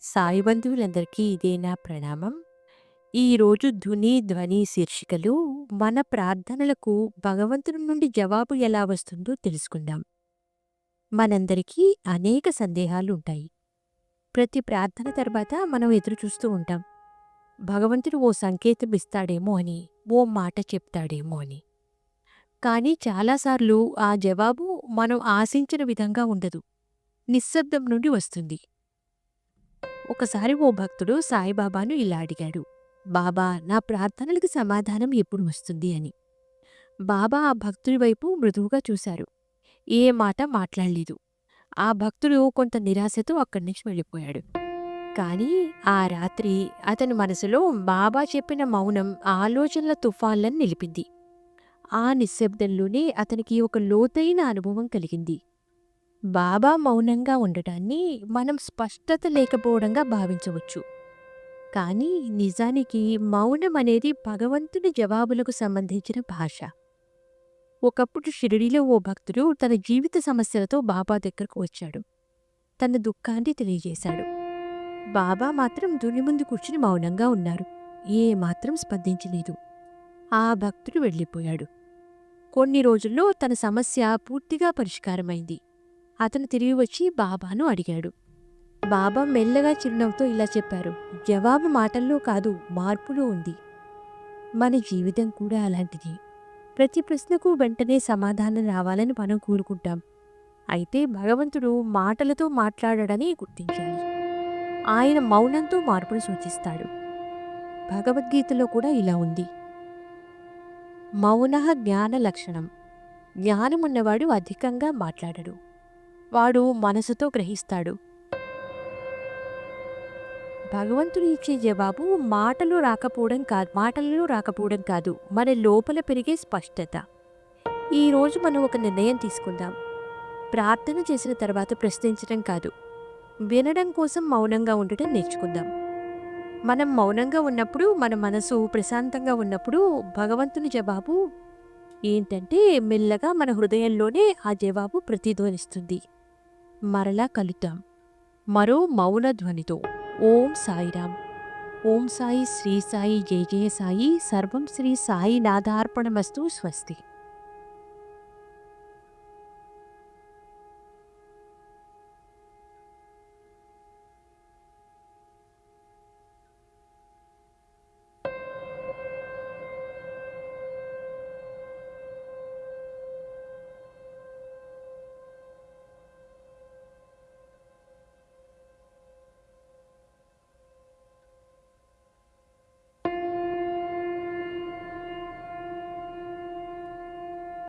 సాయి బంధువులందరికీ ఇదే నా ప్రణామం. ఈరోజు ధుని, ధ్వని శీర్షికలు మన ప్రార్థనలకు భగవంతుని నుండి జవాబు ఎలా వస్తుందో తెలుసుకుందాం. మనందరికీ అనేక సందేహాలుంటాయి. ప్రతి ప్రార్థన తర్వాత మనం ఎదురుచూస్తూ ఉంటాం. భగవంతుడు ఓ సంకేతం ఇస్తాడేమో అని, ఓ మాట చెప్తాడేమో అని. కానీ చాలాసార్లు ఆ జవాబు మనం ఆశించిన విధంగా ఉండదు. నిశ్శబ్దం నుండి వస్తుంది. ఒకసారి ఓ భక్తుడు సాయిబాబాను ఇలా అడిగాడు బాబా నా ప్రార్థనలకు సమాధానం ఎప్పుడు వస్తుంది? అని. బాబా ఆ భక్తుడి వైపు మృదువుగా చూశారు. ఏ మాట మాట్లాడలేదు. ఆ భక్తుడు కొంత నిరాశతో అక్కడి నుంచి వెళ్ళిపోయాడు. కానీ ఆ రాత్రి అతని మనసులో బాబా చెప్పిన మౌనం ఆలోచనల తుఫాన్లను నిలిపింది. ఆ నిశ్శబ్దంలోనే అతనికి ఒక లోతైన అనుభవం కలిగింది. బాబా మౌనంగా ఉండటాన్ని మనం స్పష్టత లేకపోవడంగా భావించవచ్చు. కానీ నిజానికి మౌనం అనేది భగవంతుని జవాబులకు సంబంధించిన భాష. ఒకప్పుడు షిరిడీలో ఓ భక్తుడు తన జీవిత సమస్యలతో బాబా దగ్గరకు వచ్చాడు. తన దుఃఖాన్ని తెలియజేశాడు. బాబా మాత్రం దుని ముందు కూర్చుని మౌనంగా ఉన్నారు. ఏ మాత్రం స్పందించలేదు. ఆ భక్తుడు వెళ్ళిపోయాడు. కొన్ని రోజుల్లో తన సమస్య పూర్తిగా పరిష్కారమైంది. అతను తిరిగి వచ్చి బాబాను అడిగాడు. బాబా మెల్లగా చిరునవ్వుతో ఇలా చెప్పారు. జవాబు మాటల్లో కాదు మార్పులో ఉంది. మన జీవితం కూడా అలాంటిది. ప్రతి ప్రశ్నకు వెంటనే సమాధానం రావాలని మనం కోరుకుంటాం. అయితే భగవంతుడు మాటలతో మాట్లాడడని గుర్తించాలి. ఆయన మౌనంతో మార్పును సూచిస్తాడు. భగవద్గీతలో కూడా ఇలా ఉంది. మౌన జ్ఞాన లక్షణం. జ్ఞానమున్నవాడు అధికంగా మాట్లాడడు. వాడు మనసుతో గ్రహిస్తాడు. భగవంతుడు ఇచ్చే జవాబు మాటలు రాకపోవడం కాదు మాటలలో రాకపోవడం కాదు మన లోపల పెరిగే స్పష్టత. ఈరోజు మనం ఒక నిర్ణయం తీసుకుందాం. ప్రార్థన చేసిన తర్వాత ప్రశ్నించడం కాదు వినడం కోసం మౌనంగా ఉండటం నేర్చుకుందాం. మనం మౌనంగా ఉన్నప్పుడు మన మనసు ప్రశాంతంగా ఉన్నప్పుడు భగవంతుని జవాబు ఏంటంటే మెల్లగా మన హృదయంలోనే ఆ జవాబు ప్రతిధ్వనిస్తుంది. మరలా కలుద్దాం. మరో మౌన ధ్వనితో ఓం సాయిరామ్. ఓం సాయి శ్రీ సాయి జయ జయ సాయి. సర్వం శ్రీ సాయి నాదార్పణమస్తు స్వస్తి.